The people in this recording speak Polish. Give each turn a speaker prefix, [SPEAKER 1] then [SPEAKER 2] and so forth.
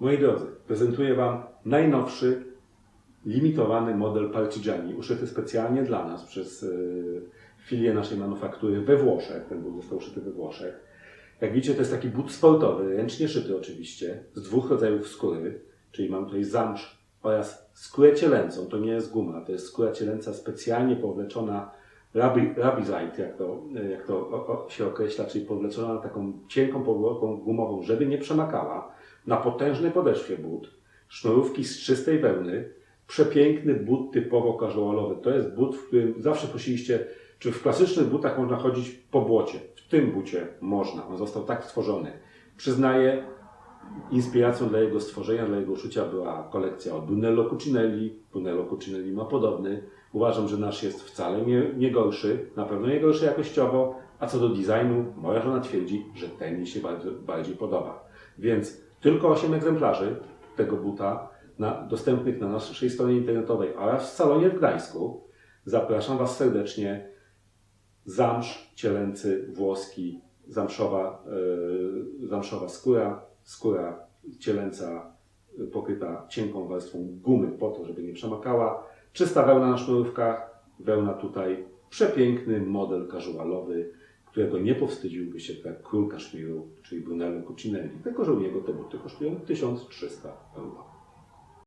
[SPEAKER 1] Moi drodzy, prezentuję Wam najnowszy, limitowany model Partigiani, uszyty specjalnie dla nas przez y, filię naszej manufaktury we Włoszech. Ten but został uszyty we Włoszech. Jak widzicie, to jest taki but sportowy, ręcznie szyty oczywiście, z dwóch rodzajów skóry, czyli mam tutaj zamsz oraz skórę cielęcą. To nie jest guma, to jest skóra cielęca specjalnie powleczona rabi, rabizite, jak to, jak to się określa, czyli powleczona na taką cienką powłoką gumową, żeby nie przemakała, na potężnej podeszwie but, sznurówki z czystej wełny, przepiękny but typowo casualowy. To jest but, w którym zawsze prosiliście, czy w klasycznych butach można chodzić po błocie. W tym bucie można. On został tak stworzony. Przyznaję, inspiracją dla jego stworzenia, dla jego uszycia była kolekcja od Brunello Cucinelli. Brunello Cucinelli ma podobny. Uważam, że nasz jest wcale nie, nie gorszy, na pewno nie gorszy jakościowo, a co do designu, moja żona twierdzi, że ten mi się bardzo, bardziej podoba. Więc tylko 8 egzemplarzy tego buta na, dostępnych na naszej stronie internetowej oraz w salonie w Gdańsku. Zapraszam Was serdecznie. Zamsz cielęcy włoski, zamszowa, yy, zamszowa skóra, skóra cielęca y, pokryta cienką warstwą gumy po to, żeby nie przemakała. Czysta wełna na sznurówkach, wełna tutaj, przepiękny model casualowy, którego nie powstydziłby się tak król kaszmiru, czyli Brunello Cucinelli, tylko że u niego te buty kosztują 1300 euro.